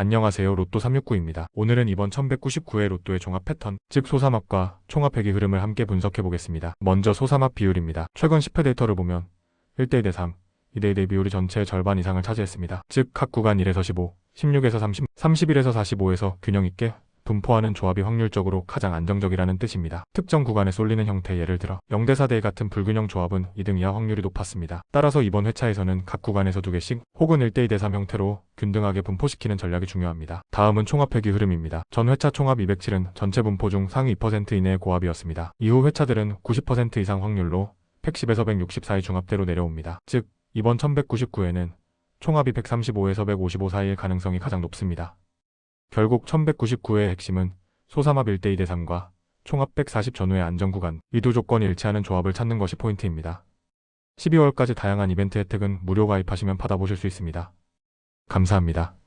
안녕하세요 로또 369입니다. 오늘은 이번 1199회 로또의 종합 패턴, 즉 소삼합과 총합획의 흐름을 함께 분석해 보겠습니다. 먼저 소삼합 비율입니다. 최근 10회 데이터를 보면 1대1 대 3, 2대1 대 비율이 전체의 절반 이상을 차지했습니다. 즉 각 구간 1에서 15, 16에서 30, 31에서 45에서 균형 있게 분포하는 조합이 확률적으로 가장 안정적이라는 뜻입니다. 특정 구간에 쏠리는 형태 예를 들어 0대 4대 같은 불균형 조합은 2등 이하 확률이 높았습니다. 따라서 이번 회차에서는 각 구간에서 2개씩 혹은 1대 2대 3 형태로 균등하게 분포시키는 전략이 중요합니다. 다음은 총합회기 흐름입니다. 전 회차 총합 207은 전체 분포 중 상위 2% 이내의 고합이었습니다. 이후 회차들은 90% 이상 확률로 110에서 160 사이 중합대로 내려옵니다. 즉 이번 1199에는 총합이 135에서 155 사이의 가능성이 가장 높습니다. 결국 1199의 핵심은 소삼합 1대 2 대 3과 총합 140 전후의 안정 구간, 이두 조건이 일치하는 조합을 찾는 것이 포인트입니다. 12월까지 다양한 이벤트 혜택은 무료 가입하시면 받아보실 수 있습니다. 감사합니다.